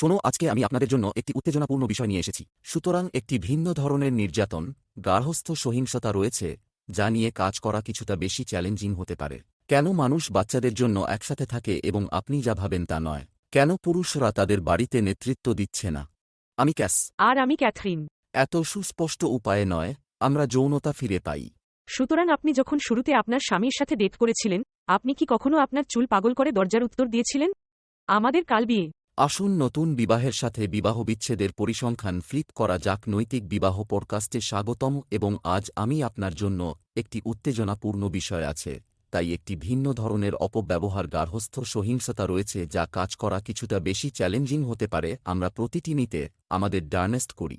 শোনো আজকে আমি আপনাদের জন্য একটি উত্তেজনাপূর্ণ বিষয় নিয়ে এসেছি। সুতরাং একটি ভিন্ন ধরনের নির্যাতন গার্হস্থ সহিংসতা রয়েছে যা নিয়ে কাজ করা কিছুটা বেশি চ্যালেঞ্জিং হতে পারে। কেন মানুষ বাচ্চাদের জন্য একসাথে থাকে এবং আপনি যা ভাবেন তা নয়? কেন পুরুষরা তাদের বাড়িতে নেতৃত্ব দিচ্ছে না? আমি ক্যাস। আর আমি ক্যাথরিন। এত সুস্পষ্ট উপায়ে নয় আমরা যৌনতা ফিরে পাই। সুতরাং আপনি যখন শুরুতে আপনার স্বামীর সাথে ডেট করেছিলেন আপনি কি কখনো আপনার চুল পাগল করে দরজার উত্তর দিয়েছিলেন? আমাদের কাল বিয়ে। আসুন নতুন বিবাহের সাথে বিবাহ বিচ্ছেদের পরিসংখ্যান ফ্লিপ করা যাক নৈতিক বিবাহ পডকাস্টে স্বাগতম এবং আজ আমি আপনার জন্য একটি উত্তেজনাপূর্ণ বিষয় আছে, তাই একটি ভিন্ন ধরনের অপব্যবহার গার্হস্থ সহিংসতা রয়েছে যা কাজ করা কিছুটা বেশি চ্যালেঞ্জিং হতে পারে, আমরা প্রতিটি নিতে আমাদের ডার্নেস্ট করি।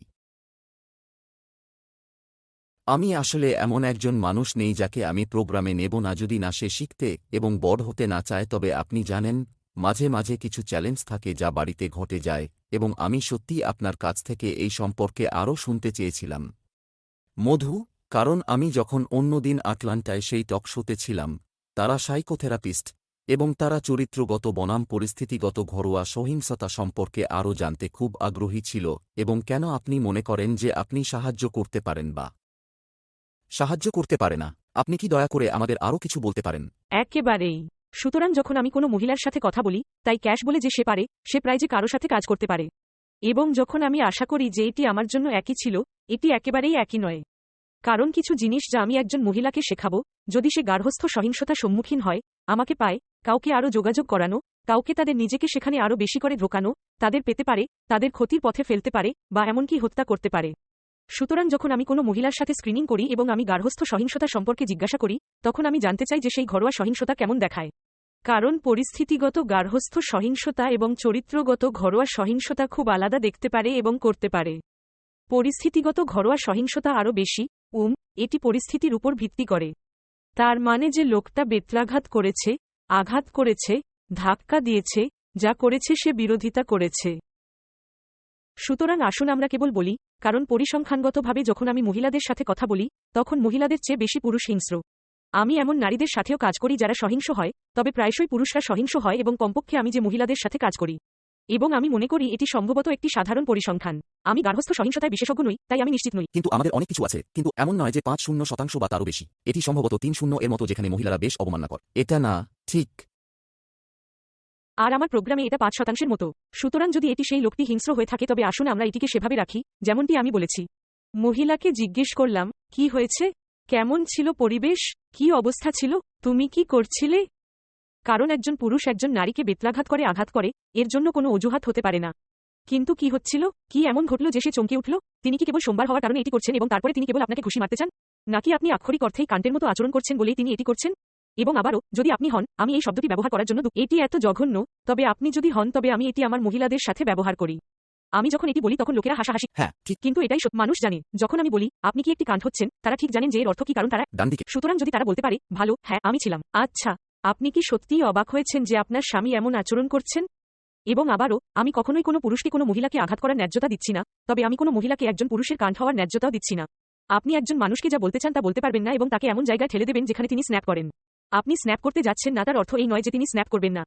আমি আসলে এমন একজন মানুষ নেই যাকে আমি প্রোগ্রামে নেব না যদি না সে শিখতে এবং বড় হতে না চায়, তবে আপনি জানেন মাঝে মাঝে কিছু চ্যালেঞ্জ থাকে যা বাড়িতে ঘটে যায় এবং আমি সত্যি আপনার কাছ থেকে এই সম্পর্কে আরও শুনতে চেয়েছিলাম। মধু, কারণ আমি যখন অন্যদিন আটলান্টায় সেই টক শোতে ছিলাম, তারা সাইকোথেরাপিস্ট এবং তারা চরিত্রগত বনাম পরিস্থিতিগত ঘরোয়া সহিংসতা সম্পর্কে আরও জানতে খুব আগ্রহী ছিল এবং কেন আপনি মনে করেন যে আপনি সাহায্য করতে পারেন বা সাহায্য করতে পারে না? আপনি কি দয়া করে আমাদের আরও কিছু বলতে পারেন? একেবারেই। সুতরাং যখন আমি কোনো মহিলার সাথে কথা বলি, তাই ক্যাশ বলে যে সে পারে, সে প্রায় যে কারও সাথে কাজ করতে পারে। এবং যখন আমি আশা করি যে এটি আমার জন্য একই ছিল, এটি একেবারেই একই নয়। কারণ কিছু জিনিস যা আমি একজন মহিলাকে শেখাব, যদি সে গার্হস্থ সহিংসতা সম্মুখীন হয়, আমাকে পায়, কাউকে আরও যোগাযোগ করানো, কাউকে তাদের নিজেকে সেখানে আরও বেশি করে ঢোকানো, তাদের পেতে পারে, তাদের ক্ষতির পথে ফেলতে পারে, বা এমনকি হত্যা করতে পারে। সুতরাং যখন আমি কোনো মহিলার সাথে স্ক্রিনিং করি এবং আমি গার্হস্থ সহিংসতা সম্পর্কে জিজ্ঞাসা করি, তখন আমি জানতে চাই যে সেই ঘরোয়া সহিংসতা কেমন দেখায়। কারণ পরিস্থিতিগত গার্হস্থ সহিংসতা এবং চরিত্রগত ঘরোয়া সহিংসতা খুব আলাদা দেখতে পারে এবং করতে পারে। পরিস্থিতিগত ঘরোয়া সহিংসতা আরও বেশি, উম, এটি পরিস্থিতির উপর ভিত্তি করে। তার মানে যে লোকটা বেত্রাঘাত করেছে, আঘাত করেছে, ধাক্কা দিয়েছে, যা করেছে সে বিরোধিতা করেছে। সুতরাং আসুন আমরা কেবল বলি, কারণ পরিসংখ্যানগতভাবে যখন আমি মহিলাদের সাথে কথা বলি, তখন মহিলাদের চেয়ে বেশি পুরুষ হিংস্র। আমি এমন নারীদের সাথেও কাজ করি যারা সহিংস হয়, তবে প্রায়শই পুরুষরা সহিংস হয় এবং কমপক্ষে আমি যে মহিলাদের সাথে কাজ করি। এবং আমি মনে করি এটি সম্ভবত একটি সাধারণ পরিসংখ্যান। আমি গার্হস্থ সহিংসতায় বিশেষজ্ঞ নই, তাই আমি নিশ্চিত নই। কিন্তু আমাদের অনেক কিছু আছে, কিন্তু এমন নয় যে পাঁচ শূন্য শতাংশ বা তারও বেশি। এটি সম্ভবত তিন শূন্য এর মতো যেখানে মহিলারা বেশ অবমাননা করে এটা না, ঠিক। আর আমার প্রোগ্রামে এটা পাঁচ শতাংশের মতো। সুতরাং যদি এটি সেই লোকটি হিংস্র হয়ে থাকে, তবে আসুন আমরা এটিকে সেভাবে রাখি, যেমনটি আমি বলেছি। মহিলাকে জিজ্ঞেস করলাম, কি হয়েছে? কেমন ছিল পরিবেশ? কি অবস্থা ছিল? তুমি কি করছিলে? কারণ একজন পুরুষ একজন নারীকে বেত্রাঘাত করে, আঘাত করে, এর জন্য কোনো অজুহাত হতে পারে না। কিন্তু কি হচ্ছিল? কি এমন ঘটল যে সে চমকে উঠল? তিনি কি কেবল সোমবার হওয়ার কারণে এটি করছেন এবং তারপরে তিনি কেবল আপনাকে খুশি মারতে চান? নাকি আপনি আক্ষরিক অর্থেই কান্টের মতো আচরণ করছেন বলেই তিনি এটি করছেন? এবং আবারও যদি আপনি হন আমি এই শব্দটি ব্যবহার করার জন্য এটি এত জঘন্য তবে আপনি যদি হন তবে আমি এটি আমার মহিলাদের সাথে ব্যবহার করি। আমি যখন এটি বলি তখন লোকেরা হাসাহাসি হ্যাঁ ঠিক। কিন্তু এটাই মানুষ জানে যখন আমি বলি আপনি কি একটি কাণ্ড হচ্ছেন? তারা ঠিক জানেন যে এর অর্থ কি কারণ তারা ডান দিকে। সুতরাং যদি তারা বলতে পারে ভালো হ্যাঁ আমি ছিলাম। আচ্ছা আপনি কি সত্যিই অবাক হয়েছেন যে আপনার স্বামী এমন আচরণ করছেন? এবং আবারও আমি কখনোই কোনো পুরুষকে কোনো মহিলাকে আঘাত করার ন্যায্যতা দিচ্ছি না তবে আমি কোনো মহিলাকে একজন পুরুষের কাণ্ড হওয়ার ন্যায্যতাও দিচ্ছি না। আপনি একজন মানুষকে যা বলতে চান তা বলতে পারবেন না এবং তাকে এমন জায়গায় ঠেলে দেবেন যেখানে তিনি স্ন্যাপ করেন। আপনি স্ন্যাপ করতে যাচ্ছেন না তার অর্থ এই নয় যে তিনি স্ন্যাপ করবেন না।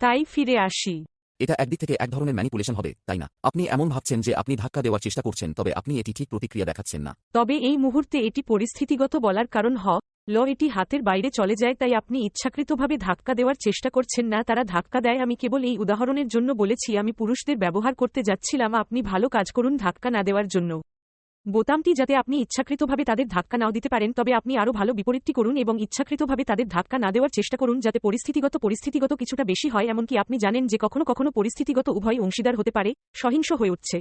তাই ফিরে আসি। এটা একদিক থেকে এক ধরনের ম্যানিপুলেশন হবে তাই না? আপনি এমন ভাবছেন যে আপনি ধাক্কা দেওয়ার চেষ্টা করছেন তবে আপনি এটি ঠিক প্রতিক্রিয়া দেখাচ্ছেন না। তবে এই মুহূর্তে এটি পরিস্থিতিগত বলার কারণ হ ল এটি হাতের বাইরে চলে যায় তাই আপনি ইচ্ছাকৃতভাবে ধাক্কা দেওয়ার চেষ্টা করছেন না তারা ধাক্কা দেয়। আমি কেবল এই উদাহরণের জন্য বলেছি আমি পুরুষদের ব্যবহার করতে যাচ্ছিলাম আপনি ভালো কাজ করুন ধাক্কা না দেওয়ার জন্য। বোতামটি যাতে আপনি ইচ্ছাকৃতভাবে তাদের ধাক্কা নাও দিতে পারেন, তবে আপনি আরও ভালো বিপরীতটি করুন এবং ইচ্ছাকৃতভাবে তাদের ধাক্কা না দেওয়ার চেষ্টা করুন যাতে পরিস্থিতিগত পরিস্থিতিগত কিছুটা বেশি হয়। এমনকি আপনি জানেন যে কখনো কখনো পরিস্থিতিগত উভয় অংশীদার হতে পারে, সহিংস হয়ে উঠছে।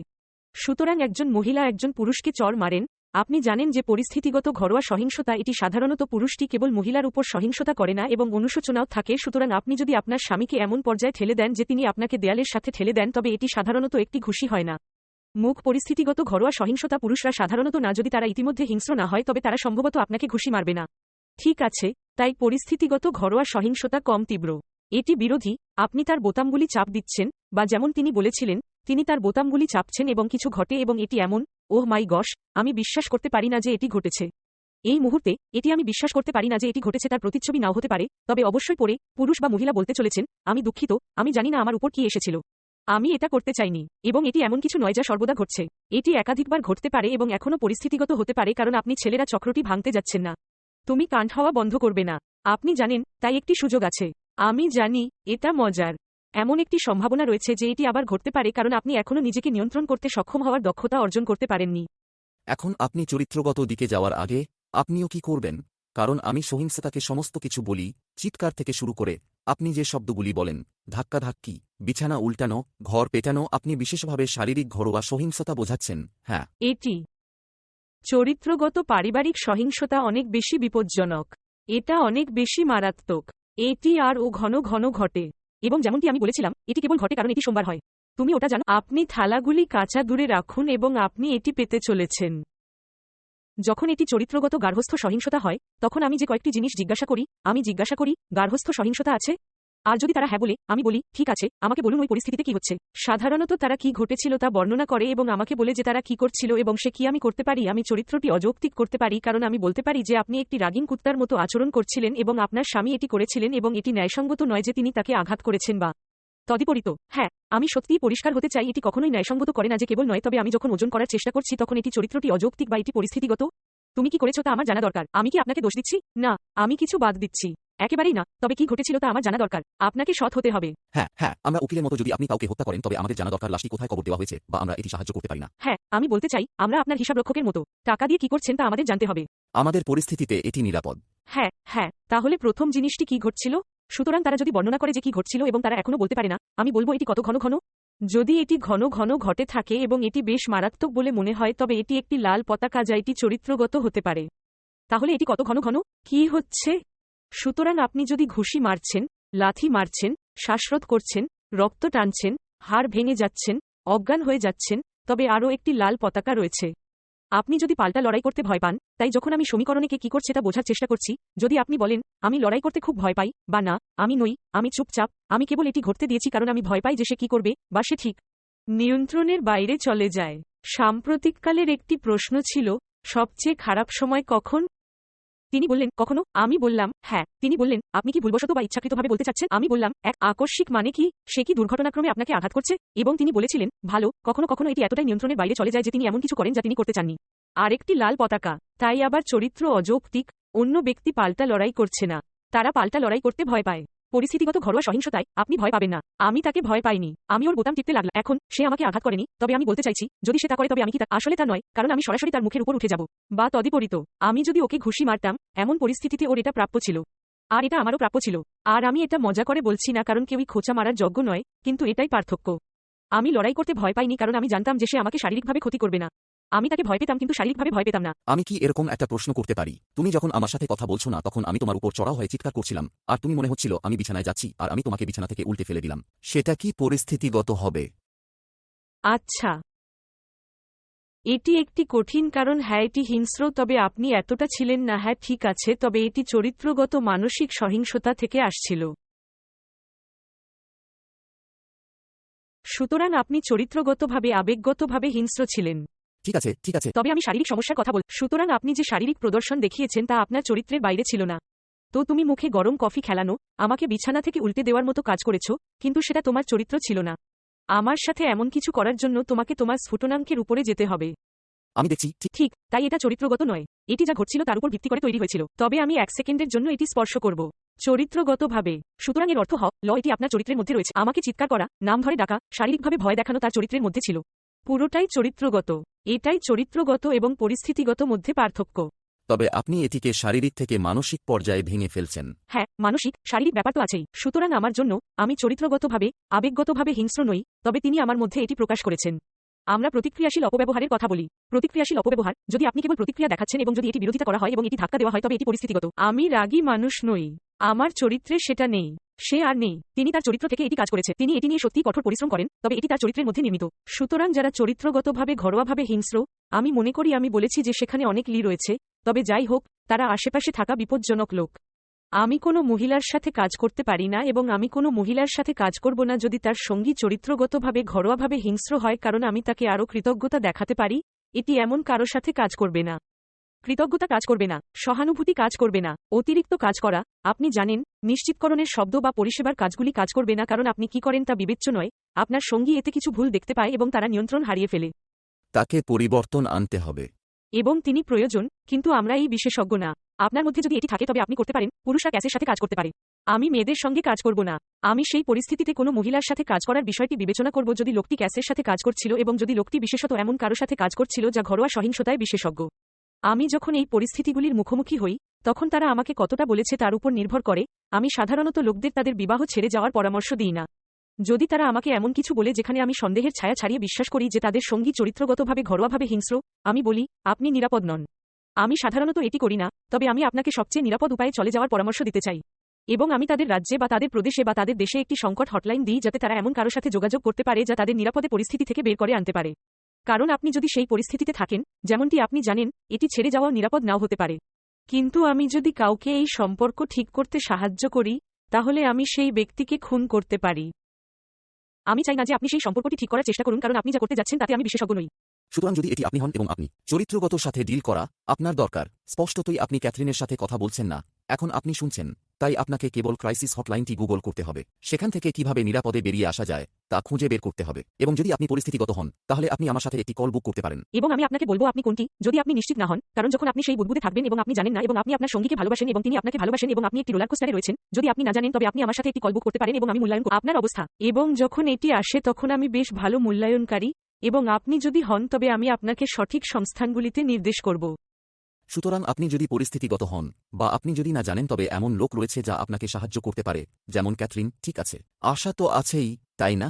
সুতরাং একজন মহিলা একজন পুরুষকে চর মারেন। আপনি জানেন যে পরিস্থিতিগত ঘরোয়া সহিংসতা, এটি সাধারণত পুরুষটি কেবল মহিলার উপর সহিংসতা করে না এবং অনুশোচনাও থাকে। সুতরাং আপনি যদি আপনার স্বামীকে এমন পর্যায়ে ঠেলে দেন যে তিনি আপনাকে দেয়ালের সাথে ঠেলে দেন, তবে এটি সাধারণত একটি ঘুষি হয় না। মুখ পরিস্থিতিগত ঘরোয়া সহিংসতা পুরুষরা সাধারণত না, যদি তারা ইতিমধ্যে হিংস্র না হয়, তবে তারা সম্ভবত আপনাকে ঘুষি মারবে না। ঠিক আছে, তাই পরিস্থিতিগত ঘরোয়া সহিংসতা কম তীব্র। এটি বিরোধী, আপনি তার বোতামগুলি চাপ দিচ্ছেন, বা যেমন তিনি বলেছিলেন, তিনি তার বোতামগুলি চাপছেন এবং কিছু ঘটে এবং এটি এমন, ওহ মাই গশ, আমি বিশ্বাস করতে পারি না যে এটি ঘটেছে। এই মুহূর্তে, এটি আমি বিশ্বাস করতে পারি না যে এটি ঘটেছে, তার প্রতিচ্ছবি নাও হতে পারে, তবে অবশ্যই পরে পুরুষ বা মহিলা বলতে চলেছেন, আমি দুঃখিত, আমি জানি না আমার উপর কি এসেছিল। আমি এটা করতে চাইনি, এবং এটি এমন কিছু নয় যা সর্বদা ঘটছে। এটি একাধিকবার ঘটতে পারে এবং এখনও পরিস্থিতিগত হতে পারে কারণ আপনি ছেলেরা চক্রটি ভাঙতে যাচ্ছেন না। তুমি কাণ্ড হওয়া বন্ধ করবে না। আপনি জানেন, তাই একটি সুযোগ আছে। আমি জানি, এটা মজার। এমন একটি সম্ভাবনা রয়েছে যে এটি আবার ঘটতে পারে কারণ আপনি এখনও নিজেকে নিয়ন্ত্রণ করতে সক্ষম হওয়ার দক্ষতা অর্জন করতে পারেননি। এখন আপনি চরিত্রগত দিকে যাওয়ার আগে, আপনিও কি করবেন? কারণ আমি সহিংসতাকে সমস্ত কিছু বলি, চিৎকার থেকে শুরু করে, আপনি যে শব্দগুলি বলেন, ধাক্কাধাক্কি। বিছানা উল্টানো, ঘর পেটানো, আপনি বিশেষভাবে শারীরিক ঘরোয়া সহিংসতা বোঝাচ্ছেন হ্যাঁ। এটি। চরিত্রগত পারিবারিক সহিংসতা অনেক বেশি বিপজ্জনক। এটা অনেক বেশি মারাত্মক। এটি আর ও ঘন ঘন ঘটে। এবং যেমনটি আমি বলেছিলাম, এটি কেবল ঘটে কারণ এটি সোমবার হয়। তুমি ওটা জানো, আপনি থালাগুলি কাঁচা দূরে রাখুন এবং আপনি এটি পেতে চলেছেন। যখন এটি চরিত্রগত গার্হস্থ সহিংসতা হয়, তখন আমি যে কয়েকটি জিনিস জিজ্ঞাসা করি, আমি জিজ্ঞাসা করি গার্হস্থ সহিংসতা আছে? আর যদি তারা হ্যাঁ বলে, আমি বলি, ঠিক আছে, আমাকে বলুন ওই পরিস্থিতিতে কি হচ্ছে। সাধারণত তারা কি ঘটেছিল তা বর্ণনা করে এবং আমাকে বলে যে তারা কি করছিল এবং সে কি আমি করতে পারি, আমি চরিত্রটি অযৌক্তিক করতে পারি, কারণ আমি বলতে পারি যে আপনি একটি রাগিন কুত্তার মতো আচরণ করছিলেন এবং আপনার স্বামী এটি করেছিলেন এবং এটি ন্যায়সঙ্গত নয় যে তিনি তাকে আঘাত করেছেন বা তদিপরিত। হ্যাঁ আমি সত্যিই পরিষ্কার হতে চাই, এটি কখনোই ন্যায়সঙ্গত করে না যে কেবল নয়, তবে আমি যখন ওজন করার চেষ্টা করছি তখন এটি চরিত্রটি অযৌক্তিক বা এটি পরিস্থিতিগত। তুমি কি করেছ তা আমার জানা দরকার। আমি কি আপনাকে দোষ দিচ্ছি? না, আমি কিছু বাদ দিচ্ছি। একেবারেই না। তবে কি ঘটেছিল তা আমার জানা দরকার। আপনাকে সৎ হতে হবে। হ্যাঁ হ্যাঁ আমরা উকিলের মতো যদি আপনি কাউকে হত্যা করেন তবে আমাদের জানা দরকার লাশটি কোথায় কবর দেওয়া হয়েছে বা আমরা এটি সাহায্য করতে পারি না। হ্যাঁ আমি বলতে চাই আমরা আপনার হিসাবরক্ষকের মতো। টাকা দিয়ে কি করছেন তা আমাদের জানতে হবে। আমাদের পরিস্থিতিতে এটি নিরাপদ। হ্যাঁ হ্যাঁ তাহলে প্রথম জিনিসটি কি ঘটছিল? সুতরাং তারা যদি বর্ণনা করে যে কি ঘটছিল এবং তারা এখনও বলতে পারে না আমি বলব এটি কত ঘন ঘন? যদি এটি ঘন ঘন ঘটে থাকে এবং এটি বেশ মারাত্মক বলে মনে হয় তবে এটি একটি লাল পতাকা যা এটি চরিত্রগত হতে পারে। তাহলে এটি কত ঘন ঘন? কি হচ্ছে? সুতরাং আপনি যদি ঘুষি মারছেন, লাথি মারছেন, শ্বাসরোধ করছেন, রক্ত টানছেন, হাড় ভেঙে যাচ্ছেন, অজ্ঞান হয়ে যাচ্ছেন, তবে আরও একটি লাল পতাকা রয়েছে। আপনি যদি পাল্টা লড়াই করতে ভয় পান, তাই যখন আমি সমীকরণে কে কি করছে তা বোঝার চেষ্টা করছি, যদি আপনি বলেন, আমি লড়াই করতে খুব ভয় পাই, বা না, আমি নই, আমি চুপচাপ, আমি কেবল এটি ঘটতে দিয়েছি কারণ আমি ভয় পাই যে সে কী করবে, বা সে ঠিক। নিয়ন্ত্রণের বাইরে চলে যায়। সাম্প্রতিককালের একটি প্রশ্ন ছিল, সবচেয়ে খারাপ সময় কখন? তিনি বললেন, কখনো? আমি বললাম হ্যাঁ। তিনি বললেন, আপনি কি ভুলবশত বা ইচ্ছাকৃতভাবে বলতে চাচ্ছেন? আমি বললাম, এক আকস্মিক মানে কি? সে কি দুর্ঘটনাক্রমে আপনাকে আঘাত করছে? এবং তিনি বলেছিলেন, ভালো, কখনো কখনো এটি এতটাই নিয়ন্ত্রণের বাইরে চলে যায় যে তিনি এমন কিছু করেন যা তিনি করতে চাননি। আরেকটি লাল পতাকা। তাই আবার চরিত্র অযৌক্তিক, অন্য ব্যক্তি পাল্টা লড়াই করছে না। তারা পাল্টা লড়াই করতে ভয় পায়। পরিস্থিতিগত ঘরোয়া সহিংসতায় আপনি ভয় পাবেন না। আমি তাকে ভয় পাইনি। আমি ওর বোতাম টিপতে লাগলাম। এখন সে আমাকে আঘাত করেনি। তবে আমি বলতে চাইছি, যদি সে তা করে, তবে আমি কি তা আসলে তা নয়, কারণ আমি সরাসরি তার মুখের উপর উঠে যাব। বা তদিপরিত আমি যদি ওকে ঘুষি মারতাম, এমন পরিস্থিতিতে ওর এটা প্রাপ্য ছিল। আর এটা আমারও প্রাপ্য ছিল। আর আমি এটা মজা করে বলছি না, কারণ কেউই খোঁচা মারার যোগ্য নয়, কিন্তু এটাই পার্থক্য। আমি লড়াই করতে ভয় পাইনি, কারণ আমি জানতাম যে সে আমাকে শারীরিকভাবে ক্ষতি করবে না। আমি তাকে ভয় পেতাম কিন্তু শারীরিকভাবে ভয় পেতাম না। আমি কি এরকম একটা প্রশ্ন করতে পারি? তুমি যখন আমার সাথে কথা বলছো না তখন আমি তোমার উপর চড়াও হয়ে চিৎকার করছিলাম। আর তুমি মনে হচ্ছিল আমি বিছানায় যাচ্ছি আর আমি তোমাকে বিছানা থেকে উল্টে ফেলে দিলাম। সেটা কি পরিস্থিতিগত হবে? আচ্ছা। এটি একটি কঠিন কারণ হ্যাঁ এটি হিংস্র তবে আপনি এতটা ছিলেন না হ্যাঁ ঠিক আছে তবে এটি চরিত্রগত মানসিক সহিংসতা থেকে আসছিল। সুতরাং আপনি চরিত্রগতভাবে আবেগগতভাবে হিংস্র ছিলেন। ঠিক আছে ঠিক আছে। তবে আমি শারীরিক সমস্যার কথা বল সুতরাং আপনি যে শারীরিক প্রদর্শন দেখিয়েছেন তা আপনার চরিত্রের বাইরে ছিল না। তো তুমি মুখে গরম কফি খেলানো আমাকে বিছানা থেকে উল্টে দেওয়ার মতো কাজ করেছ কিন্তু সেটা তোমার চরিত্র ছিল না। আমার সাথে এমন কিছু করার জন্য তোমাকে তোমার স্ফুটনাঙ্কের উপরে যেতে হবে। আমি দেখছি ঠিক। ঠিক তাই এটা চরিত্রগত নয়। এটি যা ঘটছিল তার উপর ভিত্তি করে তৈরি হয়েছিল। তবে আমি এক সেকেন্ডের জন্য এটি স্পর্শ করব। চরিত্রগতভাবে সুতরাং এর অর্থ হ ল এটি আপনার চরিত্রের মধ্যে রয়েছে। আমাকে চিৎকার করা নাম ধরে ডাকা শারীরিকভাবে ভয় দেখানো তার চরিত্রের মধ্যে ছিল। পুরোটাই চরিত্রগত। এটাই চরিত্রগত এবং পরিস্থিতিগত মধ্যে পার্থক্য। তবে আপনি এটিকে শারীরিক থেকে মানসিক পর্যায়ে ভেঙে ফেলছেন। হ্যাঁ মানসিক শারীরিক ব্যাপার তো আছেই। সুতরাং আমার জন্য আমি চরিত্রগতভাবে আবেগগতভাবে হিংস্র নই তবে তিনি আমার মধ্যে এটি প্রকাশ করেছেন। আমরা প্রতিক্রিয়াশীল অপব্যবহারের কথা বলি। প্রতিক্রিয়াশীল অপব্যবহার যদি আপনি কেবল প্রতিক্রিয়া দেখাচ্ছেন এবং যদি এটি বিরোধিতা করা হয় এবং এটি ধাক্কা দেওয়া হয় তবে এটি পরিস্থিতিগত। আমি রাগী মানুষ নই। আমার চরিত্রে সেটা নেই। সে আর নেই। তিনি তার চরিত্র থেকে এটি কাজ করেছে। তিনি এটি নিয়ে সত্যি কঠোর পরিশ্রম করেন, তবে এটি তার চরিত্রের মধ্যে নির্মিত। সুতরাং যারা চরিত্রগতভাবে, ঘরোয়াভাবে হিংস্র, আমি মনে করি, আমি বলেছি যে সেখানে অনেক লি রয়েছে, তবে যাই হোক, তারা আশেপাশে থাকা বিপজ্জনক লোক। আমি কোনো মহিলার সাথে কাজ করতে পারি না এবং আমি কোনো মহিলার সাথে কাজ করব না যদি তার সঙ্গী চরিত্রগতভাবে, ঘরোয়াভাবে হিংস্র হয়, কারণ আমি তাকে আরও কৃতজ্ঞতা দেখাতে পারি, এটি এমন কারও সাথে কাজ করবে না। কৃতজ্ঞতা কাজ করবে না সহানুভূতি কাজ করবে না অতিরিক্ত কাজ করা আপনি জানেন নিশ্চিতকরণের শব্দ বা পরিষেবার কাজগুলি কাজ করবে না কারণ আপনি কি করেন তা বিবেচ্য নয় আপনার সঙ্গী এতে কিছু ভুল দেখতে পায় এবং তারা নিয়ন্ত্রণ হারিয়ে ফেলে। তাকে পরিবর্তন আনতে হবে। এবং তিনি প্রয়োজন কিন্তু আমরা এই বিশেষজ্ঞ না। আপনার মধ্যে যদি এটি থাকে তবে আপনি করতে পারেন পুরুষরা ক্যাসের সাথে কাজ করতে পারে। আমি মেয়েদের সঙ্গে কাজ করব না। আমি সেই পরিস্থিতিতে কোনো মহিলার সাথে কাজ করার বিষয়টি বিবেচনা করব যদি লোকটি ক্যাসের সাথে কাজ করছিল এবং যদি লোকটি বিশেষত এমন কারও সাথে কাজ করছিল যা ঘরোয়া সহিংসতায় বিশেষজ্ঞ। আমি যখন এই পরিস্থিতিগুলির মুখোমুখি হই, তখন তারা আমাকে কতটা বলেছে তার উপর নির্ভর করে, আমি সাধারণত লোকদের তাদের বিবাহ ছেড়ে যাওয়ার পরামর্শ দিই না। যদি তারা আমাকে এমন কিছু বলে যেখানে আমি সন্দেহের ছায়া ছাড়িয়ে বিশ্বাস করি যে তাদের সঙ্গী চরিত্রগতভাবে ঘরোয়াভাবে হিংস্র, আমি বলি, আপনি নিরাপদ নন। আমি সাধারণত এটি করি না, তবে আমি আপনাকে সবচেয়ে নিরাপদ উপায়ে চলে যাওয়ার পরামর্শ দিতে চাই। এবং আমি তাদের রাজ্যে বা তাদের প্রদেশে বা তাদের দেশে একটি সংকট হটলাইন দিই যাতে তারা এমন কারও সাথে যোগাযোগ করতে পারে যা তাদের নিরাপদে পরিস্থিতি থেকে বের করে আনতে পারে। কারণ আপনি যদি সেই পরিস্থিতিতে থাকেন, যেমনটি আপনি জানেন, এটি ছেড়ে যাওয়াও নিরাপদ নাও হতে পারে। কিন্তু আমি যদি কাউকে এই সম্পর্ক ঠিক করতে সাহায্য করি, তাহলে আমি সেই ব্যক্তিকে খুন করতে পারি। আমি চাই না যে আপনি সেই সম্পর্কটি ঠিক করার চেষ্টা করুন, কারণ আপনি যা করতে যাচ্ছেন তাতে আমি বিশেষজ্ঞ নই। সুতরাং যদি এটি আপনি হন এবং আপনি চরিত্রগত সাথে ডিল করা আপনার দরকার, স্পষ্টতই আপনি ক্যাথরিনের সাথে কথা বলছেন না। এখন আপনি শুনছেন তাই আপনাকে কেবল ক্রাইসিস হটলাইনটি গুগল করতে হবে। সেখান থেকে কীভাবে নিরাপদে বেরিয়ে আসা যায় তা খুঁজে বের করতে হবে। এবং যদি আপনি পরিস্থিতিগত হন তাহলে আপনি আমার সাথে একটি কল বুক করতে পারেন। এবং আমি আপনাকে বলব আপনি কোনটি? যদি আপনি নিশ্চিত না হন কারণ যখন আপনি সেই বুদবুদে থাকবেন এবং আপনি জানেন না এবং আপনি আপনার সঙ্গীকে ভালোবাসেন এবং তিনি আপনাকে ভালোবাসেন এবং আপনি একটি রোলার কোস্টারে রয়েছেন যদি আপনি না জানেন তবে আপনি আমার সাথে একটি কল বুক করতে পারেন এবং আমি মূল্যায়ন করব আপনার অবস্থা। এবং যখন এটি আসে তখন আমি বেশ ভালো মূল্যায়নকারী। এবং আপনি যদি হন তবে আমি আপনাকে সঠিক সংস্থানগুলিতে নির্দেশ করব। সুতরাং আপনি যদি পরিস্থিতিগত হন, বা আপনি যদি না জানেন, তবে এমন লোক রয়েছে যা আপনাকে সাহায্য করতে পারে, যেমন ক্যাথরিন, ঠিক আছে। আশা তো আছেই, তাই না?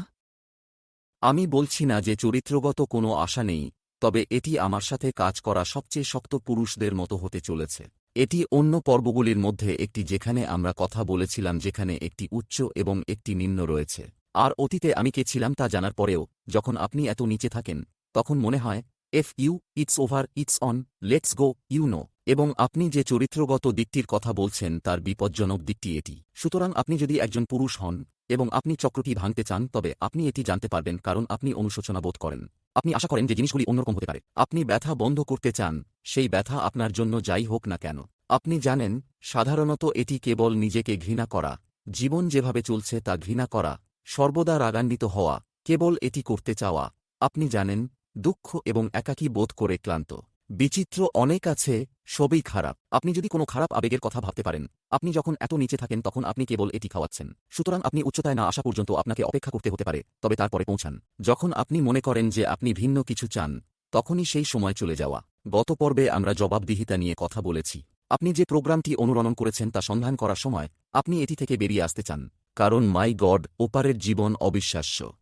আমি বলছি না যে চরিত্রগত কোনো আশা নেই, তবে এটি আমার সাথে কাজ করা সবচেয়ে শক্ত পুরুষদের মতো হতে চলেছে। এটি অন্য পর্বগুলির মধ্যে একটি যেখানে আমরা কথা বলেছিলাম, যেখানে একটি উচ্চ এবং একটি নিম্ন রয়েছে। আর অতীতে আমি কে ছিলাম তা জানার পরেও, যখন আপনি এত নিচে থাকেন, তখন মনে হয় if you it's over it's on let's go you know এবং আপনি যে চরিত্রগত দিকটির কথা বলছেন তার বিপজ্জনক দিকটি এটি। সুতরাং আপনি যদি একজন পুরুষ হন এবং আপনি চক্রটি ভাঙতে চান, তবে আপনি এটি জানতে পারবেন কারণ আপনি অনুশোচনা বোধ করেন। আপনি আশা করেন যে জিনিসগুলি অন্যরকম হতে পারে। আপনি ব্যথা বন্ধ করতে চান, সেই ব্যথা আপনার জন্য যাই হোক না কেন। আপনি জানেন, সাধারণত এটি কেবল নিজেকে ঘৃণা করা। জীবন যেভাবে চলছে তা ঘৃণা করা, সর্বদা রাগান্বিত হওয়া, কেবল এটি করতে চাওয়া। আপনি জানেন দুঃখ এবং একাকী বোধ করে ক্লান্ত। বিচিত্র অনেক আছে, সবই খারাপ। আপনি যদি কোনো খারাপ আবেগের কথা ভাবতে পারেন, আপনি যখন এত নিচে থাকেন তখন আপনি কেবল এটি খাওয়াচ্ছেন। সুতরাং আপনি উচ্চতায় না আসা পর্যন্ত আপনাকে অপেক্ষা করতে হতে পারে, তবে তারপরে পৌঁছান। যখন আপনি মনে করেন যে আপনি ভিন্ন কিছু চান, তখনই সেই সময় চলে যাওয়া। গত পর্বে আমরা জবাবদিহিতা নিয়ে কথা বলেছি। আপনি যে প্রোগ্রামটি অনুরণন করেছেন তা সন্ধান করার সময়, আপনি এটি থেকে বেরিয়ে আসতে চান। কারণ, মাই গড, ওপারের জীবন অবিশ্বাস্য।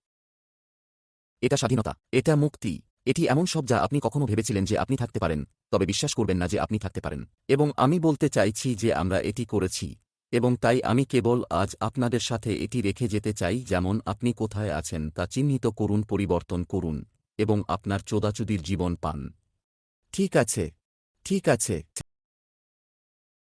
এটা স্বাধীনতা, এটা মুক্তি। এটি এমন সব যা আপনি কখনো ভেবেছিলেন যে আপনি থাকতে পারেন, তবে বিশ্বাস করবেন না যে আপনি থাকতে পারেন। এবং আমি বলতে চাইছি যে আমরা এটি করেছি, এবং তাই আমি কেবল আজ আপনাদের সাথে এটি রেখে যেতে চাই যেমন আপনি কোথায় আছেন তা চিহ্নিত করুন, পরিবর্তন করুন, এবং আপনার চোদাচুদির জীবন পান। ঠিক আছে ঠিক আছে।